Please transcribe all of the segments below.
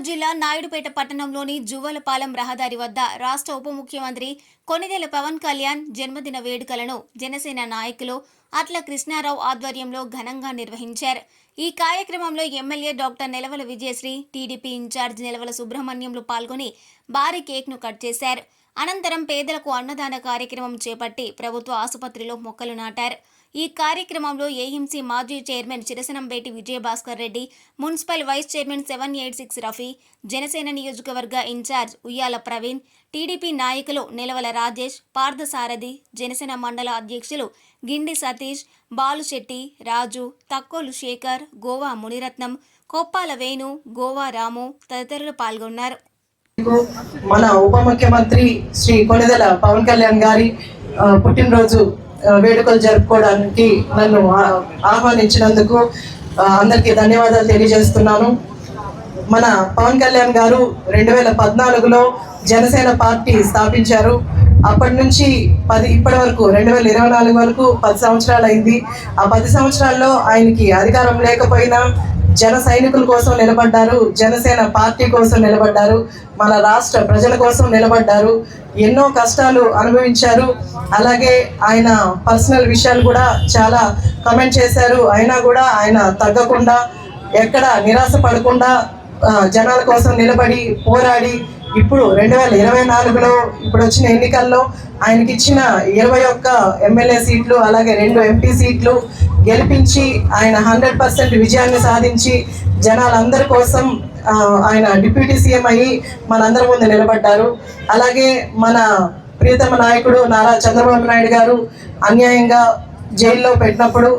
కర్నూలు జిల్లా నాయుడుపేట పట్టణంలోని జువ్వలపాలెం రహదారి వద్ద రాష్ట్ర ఉప ముఖ్యమంత్రి కొనిదెల పవన్ కళ్యాణ్ జన్మదిన వేడుకలను జనసేన నాయకులు అట్ల కృష్ణారావు ఆధ్వర్యంలో ఘనంగా నిర్వహించారు. ఈ కార్యక్రమంలో MLA doctor Nilavala Vijayasri TDP incharge Nilavala సుబ్రహ్మణ్యంలు పాల్గొని భారీ కేక్ను కట్ చేశారు. అనంతరం పేదలకు అన్నదాన కార్యక్రమం చేపట్టి ప్రభుత్వ ఆసుపత్రిలో మొక్కలు నాటారు. ఈ కార్యక్రమంలో ఏఎంసీ మాజీ chairman Chirasanambeti Vijayabhaskar Reddy municipal vice chairman seven eight six Rafi Janasena నియోజకవర్గ ఇన్ఛార్జ్ ఉయ్యాల ప్రవీణ్ టీడీపీ నాయకులు నిలవల రాజేష్ పార్థసారథి జనసేన మండల అధ్యక్షులు గిండి సతీష్ బాలుశెట్టి రాజు తక్కోలు శేఖర్ గోవా మునిరత్నం కొప్పాల వేణు గోవా రాము తదితరులు పాల్గొన్నారు. మన ఉప ముఖ్యమంత్రి శ్రీ కొనిదల పవన్ కళ్యాణ్ గారి పుట్టినరోజు వేడుకలు జరుపుకోవడానికి నన్ను ఆహ్వానించినందుకు అందరికీ ధన్యవాదాలు తెలియజేస్తున్నాను. మన పవన్ కళ్యాణ్ గారు రెండు వేల పద్నాలుగులో జనసేన పార్టీ స్థాపించారు. అప్పటి నుంచి పది ఇప్పటి వరకు రెండు వేల ఇరవై నాలుగు వరకు పది సంవత్సరాలు అయింది. ఆ పది సంవత్సరాల్లో ఆయనకి అధికారం లేకపోయినా జన సైనికుల కోసం నిలబడ్డారు జనసేన పార్టీ కోసం నిలబడ్డారు మన రాష్ట్ర ప్రజల కోసం నిలబడ్డారు ఎన్నో కష్టాలు అనుభవించారు. అలాగే ఆయన పర్సనల్ విషయాలు కూడా చాలా కమెంట్ చేశారు. అయినా కూడా ఆయన తగ్గకుండా ఎక్కడ నిరాశ పడకుండా జనాల కోసం నిలబడి పోరాడి ఇప్పుడు రెండు వేల ఇరవై నాలుగులో ఇప్పుడు వచ్చిన ఎన్నికల్లో ఆయనకి ఇచ్చిన ఇరవై ఒక్క ఎమ్మెల్యే సీట్లు అలాగే రెండు ఎంపీ సీట్లు గెలిపించి ఆయన హండ్రెడ్ పర్సెంట్ విజయాన్ని సాధించి జనాలందరి కోసం ఆయన డిప్యూటీ సీఎం అయ్యి మనందరి ముందు నిలబడ్డారు. అలాగే మన ప్రియతమ నాయకుడు నారా చంద్రబాబు నాయుడు గారు అన్యాయంగా జైల్లో పెట్టినప్పుడు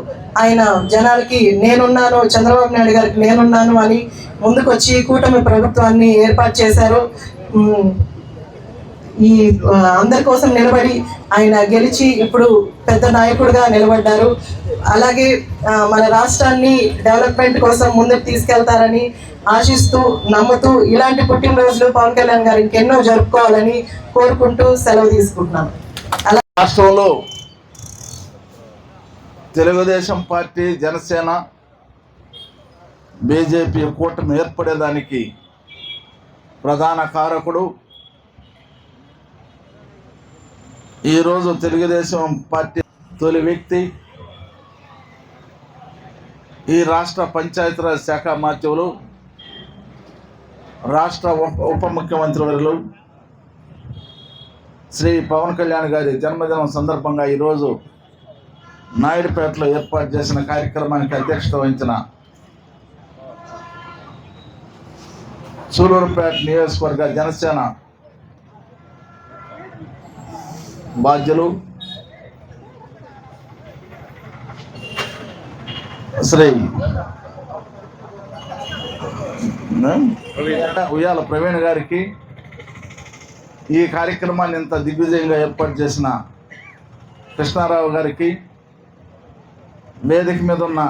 ఆయన జనాలకి నేనున్నాను చంద్రబాబు నాయుడు గారికి నేనున్నాను అని ముందుకొచ్చి కూటమి ప్రభుత్వాన్ని ఏర్పాటు చేశారు. ఈ అందరి కోసం నిలబడి ఆయన గెలిచి ఇప్పుడు పెద్ద నాయకుడిగా నిలబడ్డారు. అలాగే మన రాష్ట్రాన్ని డెవలప్మెంట్ కోసం ముందుకు తీసుకెళ్తారని ఆశిస్తూ నమ్ముతూ ఇలాంటి పుట్టినరోజులు పవన్ కళ్యాణ్ గారు ఇంకెన్నో జరుపుకోవాలని కోరుకుంటూ సెలవు తీసుకుంటున్నాను అలా రాష్ట్రంలో తెలుగుదేశం పార్టీ జనసేన బీజేపీ కూటమి ఏర్పడేదానికి ప్రధాన కారకుడు. ఈరోజు తెలుగుదేశం పార్టీ తొలి వ్యక్తి ఈ రాష్ట్ర పంచాయతీరాజ్ శాఖ మాధ్యములు రాష్ట్ర ఉప ఉప ముఖ్యమంత్రి వర్యులు శ్రీ పవన్ కళ్యాణ్ గారి జన్మదినం సందర్భంగా ఈరోజు నాయుడుపేటలో ఏర్పాటు చేసిన కార్యక్రమానికి అధ్యక్షత వహించిన సూలూరుపేట నియోజకవర్గ జనసేన బాధ్యులు శ్రీ ఉయ్యాల ప్రవీణ్ గారికి ఈ కార్యక్రమాన్ని ఇంత దిగ్విజయంగా ఏర్పాటు చేసిన కృష్ణారావు గారికి వేదిక మీద ఉన్న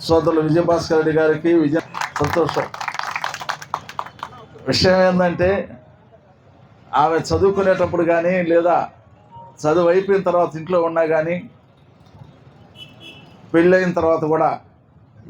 సోదరులు విజయభాస్కర్ రెడ్డి గారికి విజయ సంతోషం. విషయం ఏంటంటే ఆమె చదువుకునేటప్పుడు కానీ లేదా చదువు అయిపోయిన తర్వాత ఇంట్లో ఉన్నా కానీ పెళ్ళైన తర్వాత కూడా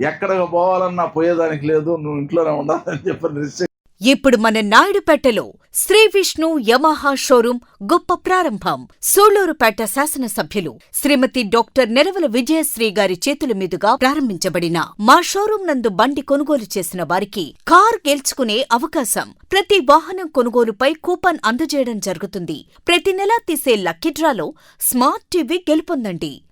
ఎక్కడికి పోవాలన్నా పోయేదానికి లేదు నువ్వు ఇంట్లోనే ఉండాలని చెప్పి నిశ్చయం ఇప్పుడు మన నాయుడుపేటలో శ్రీ విష్ణు యమహా షోరూం గొప్ప ప్రారంభం. సోలూరుపేట శాసనసభ్యులు శ్రీమతి డాక్టర్ నెరవల విజయశ్రీ గారి చేతుల మీదుగా ప్రారంభించబడిన మా షోరూం నందు బండి కొనుగోలు చేసిన వారికి కార్ గెలుచుకునే అవకాశం. ప్రతి వాహనం కొనుగోలుపై కూపన్ అందజేయడం జరుగుతుంది. ప్రతి నెలా తీసే లక్కీ డ్రాలో స్మార్ట్ టీవీ గెలుపొందండి.